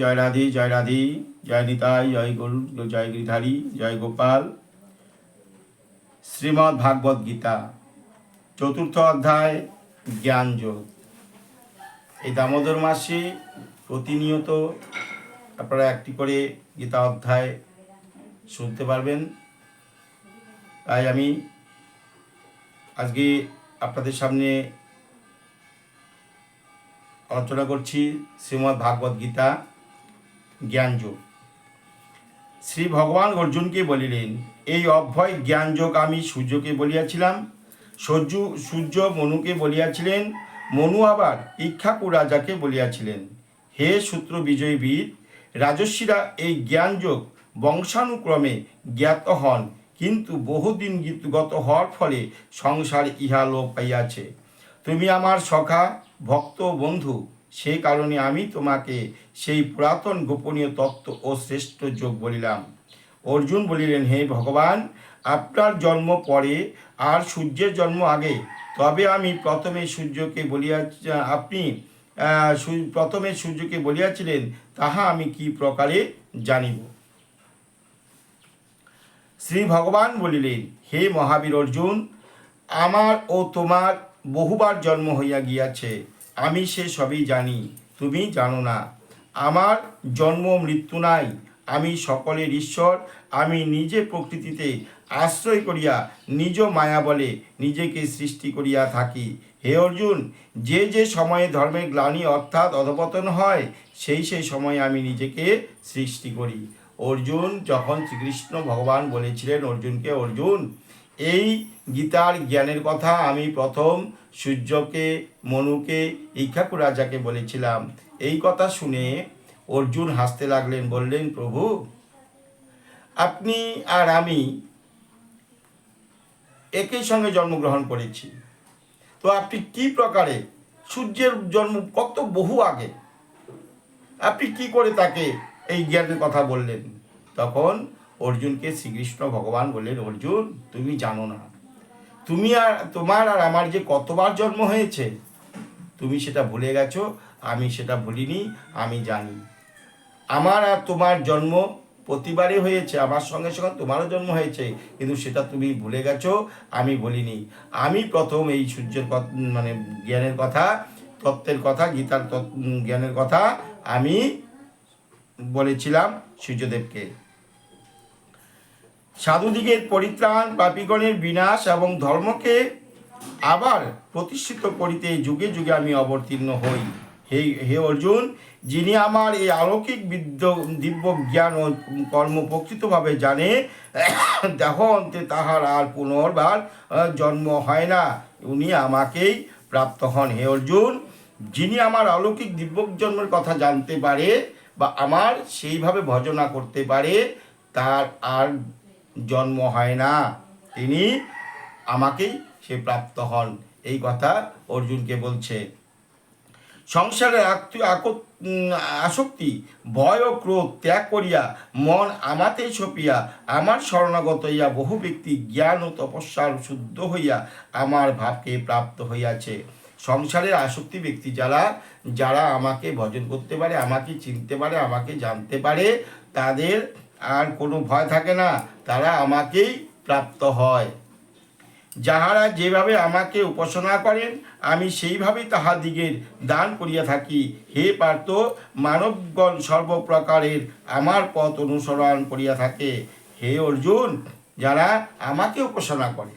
জয় রাধি জয় রাধি, জয় নিতাই, জয় গরু জয় গিরিধারী, জয় গোপাল। শ্রীমদ্ ভাগবত গীতা, চতুর্থ অধ্যায় জ্ঞান যোগ এই দামোদর মাসে প্রতিনিয়ত আপনারা একটি করে গীতা অধ্যায় শুনতে পারবেন। তাই আমি আজকে আপনাদের সামনে আলোচনা করছি শ্রীমদ্ ভাগবত গীতা। জ্ঞানযোগ। শ্রী ভগবান অর্জুনকে বলিলেন, এই অভয় জ্ঞানযোগ আমি সূর্যকে বলিয়াছিলাম, সূর্য সূর্য মনুকে বলিয়াছিলেন, মনু আবার ইক্ষাকু রাজাকে বলিয়াছিলেন। হে সূত্র বিজয়ী বীর রাজস্বীরা এই জ্ঞানযোগ বংশানুক্রমে জ্ঞাত হন, কিন্তু বহুদিন গত হওয়ার ফলে সংসার ইহা লোপ পাইয়াছে। তুমি আমার সখা, ভক্ত, বন্ধু সে কারণে আমি তোমাকে সেই পুরাতন গোপনীয় তত্ত্ব ও শ্রেষ্ঠ যোগ বলিলাম। অর্জুন বলিলেন, হে ভগবান, আপনার জন্ম পরে আর সূর্যের জন্ম আগে। তবে আমি প্রথমে সূর্যকে বলিয়া, আপনি প্রথমে সূর্যকে বলিয়াছিলেন, তাহা আমি কি প্রকারে জানিব? শ্রী ভগবান বলিলেন, হে মহাবীর অর্জুন, আমার ও তোমার বহুবার জন্ম হইয়া গিয়াছে। আমি সে সবই জানি, তুমি জানো না। আমার জন্ম, মৃত্যু নাই, আমি সকলের ঈশ্বর, আমি নিজে প্রকৃতিতে আশ্রয় করিয়া নিজ মায়া বলে নিজেকে সৃষ্টি করিয়া থাকি। হে অর্জুন, যে যে সময়ে ধর্মের গ্লানি অর্থাৎ অধপতন হয়, সেই সেই সময়ে আমি নিজেকে সৃষ্টি করি। অর্জুন, যখন শ্রীকৃষ্ণ ভগবান বলেছিলেন অর্জুনকে, অর্জুন এই গীতার জ্ঞানের কথা আমি প্রথম সূর্যকে, মনুকে, ইক্ষাকু রাজাকে বলেছিলাম। এই কথা শুনে অর্জুন হাসতে লাগলেন, বললেন, প্রভু, আপনি আর আমি একই সঙ্গে জন্মগ্রহণ করেছি। তো আপনি কি প্রকারে সূর্যের জন্ম কত বহু আগে? আপনি কি করে তাকে এই জ্ঞানের কথা বললেন? তখন অর্জুনকে শ্রীকৃষ্ণ ভগবান বললেন, অর্জুন, তুমি জানো না। তুমি আর, তোমার আর আমার যে কতবার জন্ম হয়েছে, তুমি সেটা ভুলে গেছো, আমি সেটা ভুলিনি, আমি জানি। আমার আর তোমার জন্ম প্রতিবারে হয়েছে, আমার সঙ্গে সঙ্গে তোমারও জন্ম হয়েছে, কিন্তু সেটা তুমি ভুলে গেছো, আমি বলিনি। আমি প্রথম এই সূর্যের মানে জ্ঞানের কথা, তত্ত্বের কথা, গীতার জ্ঞানের কথা আমি বলেছিলাম সূর্যদেবকে। সাধুদিগের পরিত্রাণ পাপিগণের বিনাশ এবং ধর্মকে আবার প্রতিষ্ঠিত করিতে যুগে যুগে আমি অবতীর্ণ হই। হে হে অর্জুন, যিনি আমার এই অলৌকিক বিদ্য, দিব্য জ্ঞান ও কর্ম প্রকৃতভাবে জানে, দেহ অন্তে তাহার আর পুনর্বার জন্ম হয় না। উনি আমাকেই প্রাপ্ত হন। হে অর্জুন, যিনি আমার অলৌকিক দিব্য জন্মের কথা জানতে পারে বা আমার সেইভাবে ভজনা করতে পারে, তার আর জন্ম হয় না। তিনি আমাকেই সে প্রাপ্ত হন। এই কথা অর্জুনকে বলছে। সংসারের আসক্তি, ভয় ও ক্রোধ ত্যাগ করিয়া মন আমাতে ছপিয়া আমার শরণাগত হইয়া বহু ব্যক্তি জ্ঞান ও তপস্যার শুদ্ধ হইয়া আমার ভাবকে প্রাপ্ত হইয়াছে। সংসারের আসক্তি ব্যক্তি যারা যারা আমাকে ভজন করতে পারে, আমাকে চিনতে পারে, আমাকে জানতে পারে, তাদের আর কোনো ভয় থাকে না, তারা আমাকেই প্রাপ্ত হয়। যাহারা যেভাবে আমাকে উপাসনা করেন, আমি সেইভাবেই তাহাদিগের দান করিয়া থাকি। হে পার্থ, মানবগণ সর্বপ্রকারের আমার পথ অনুসরণ করিয়া থাকে। হে অর্জুন, যারা আমাকে উপাসনা করে,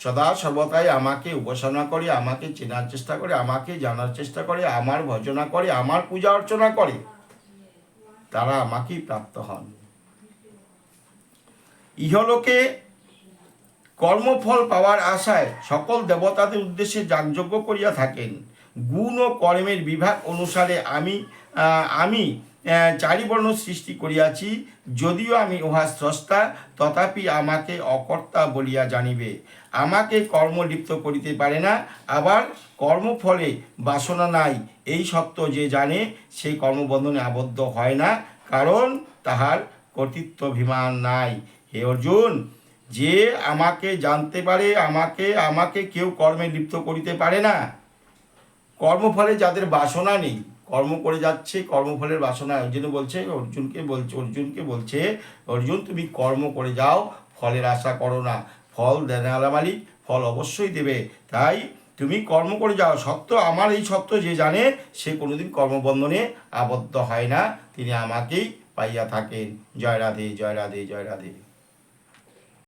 সদা সর্বদাই আমাকে উপাসনা করে, আমাকে চেনার চেষ্টা করে, আমাকে জানার চেষ্টা করে, আমার ভজনা করে, আমার পূজা অর্চনা করে, তারা আমাকেই প্রাপ্ত হন। ইহলোকে কর্মফল পাওয়ার আশায় সকল দেবতাদের উদ্দেশ্যে যাগযজ্ঞ করিয়া থাকেন। গুণ ও কর্মের বিভাগ অনুসারে আমি আমি চারিবর্ণ সৃষ্টি করিয়াছি, যদিও আমি উহা স্রষ্টা, তথাপি আমাকে অকর্তা বলিয়া জানিবে। আমাকে কর্ম লিপ্ত করিতে পারে না, আবার কর্মফলে বাসনা নাই, এই সত্য যে জানে সেই কর্মবন্ধনে আবদ্ধ হয় না, কারণ তাহার কর্তৃত্বাভিমান নাই। হে অর্জুন, যে আমাকে জানতে পারে, আমাকে আমাকে কেউ কর্মে লিপ্ত করিতে পারে না। কর্মফলে যাদের বাসনা নেই, কর্ম করে যাচ্ছে, কর্মফলের বাসনা অর্জুন বলছে, অর্জুনকে বলছে অর্জুনকে বলছে, অর্জুন, তুমি কর্ম করে যাও, ফলের আশা করো না। ফল দেনালা মালিক, ফল অবশ্যই দেবে। তাই তুমি কর্ম করে যাও। সত্য, আমার এই সত্য যে জানে, সে কোনোদিন কর্মবন্ধনে আবদ্ধ হয় না। তিনি আমাকেই পাইয়া থাকেন। জয় রাধে জয় রাধে জয় রাধে।